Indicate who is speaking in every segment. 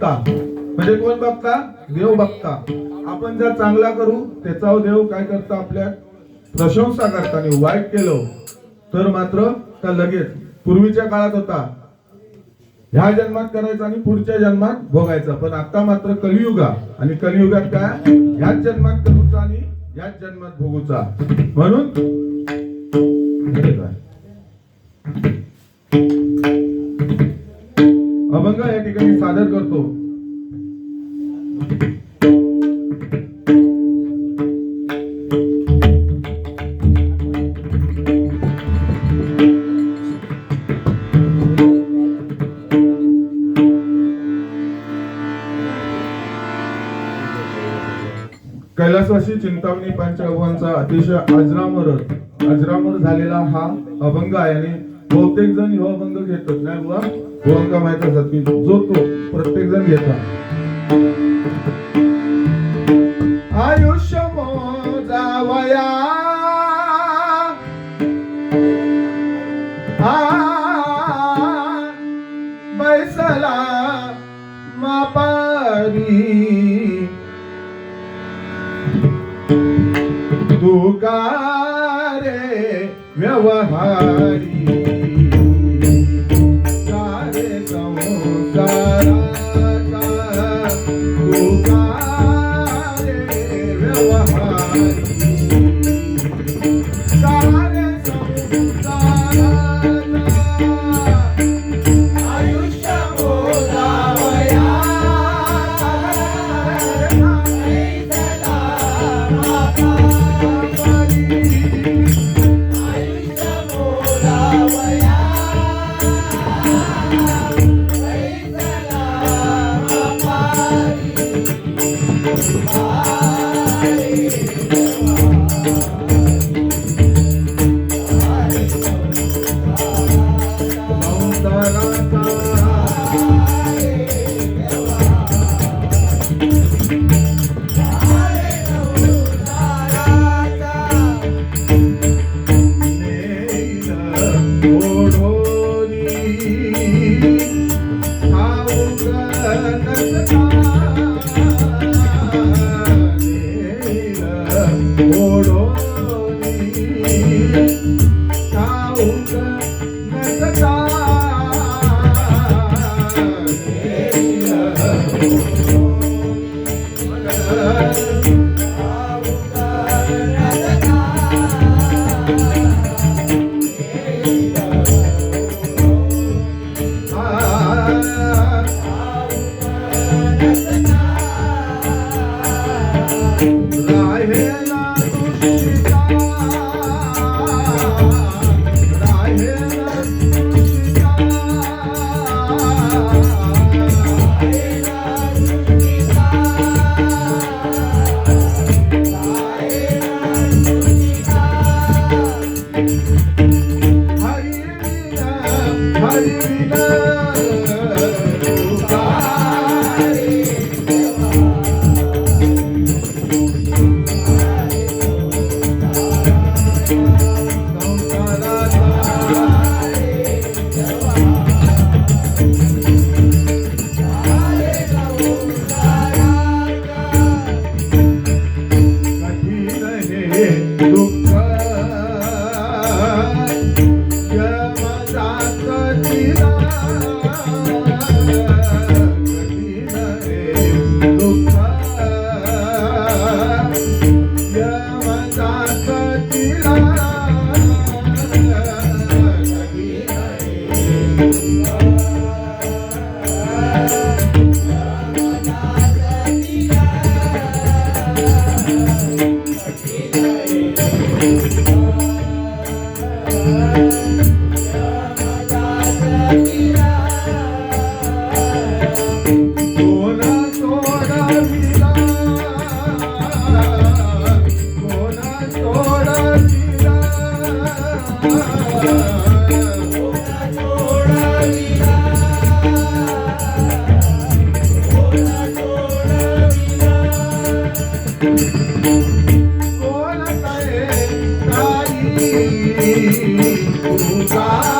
Speaker 1: बघता. म्हणजे कोण बघता? देव बघता. आपण जर चांगला करू त्याचा देव काय करता आपल्या प्रशंसा करताना वाईट केलं तर मात्र त्या लगेच पूर्वीच्या काळात होता. ह्या जन्मात करायचा आणि पुढच्या जन्मात भोगायचा. पण आता मात्र कलियुगा. आणि कलियुगात काय? ह्याच जन्मात करूचा आणि ह्याच जन्मात भोगूचा. म्हणून अभंग या ठिकाणी सादर करतो? कैलासवासी चिंतामणी पंचाभवांचा अतिशय अजरामर अजरामर झालेला हा अभंग आहे आणि बहुतेक जण हो बंद घेतात. नाही बुवा? हो का माहीत असतात की जो तो प्रत्येक जण घेतात. পড়ি कोणा तू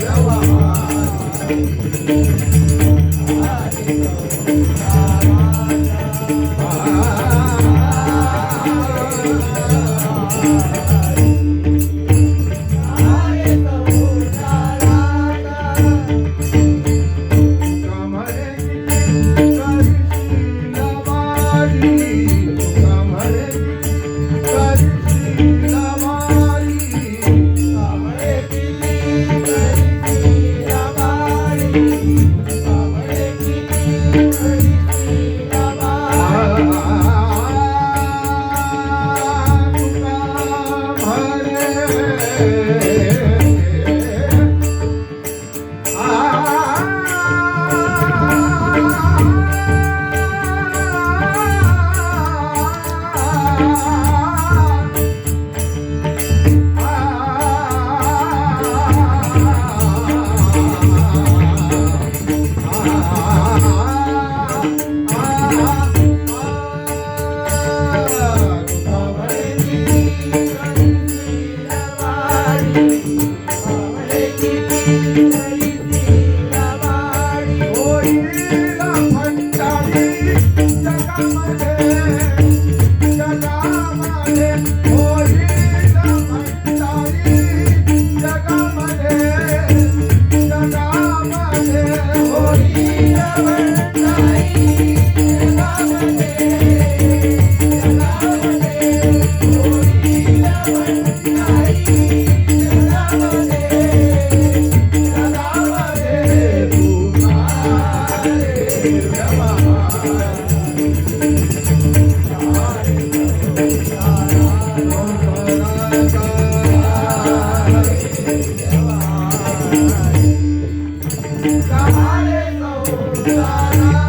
Speaker 2: Thank you. Sahare Sahara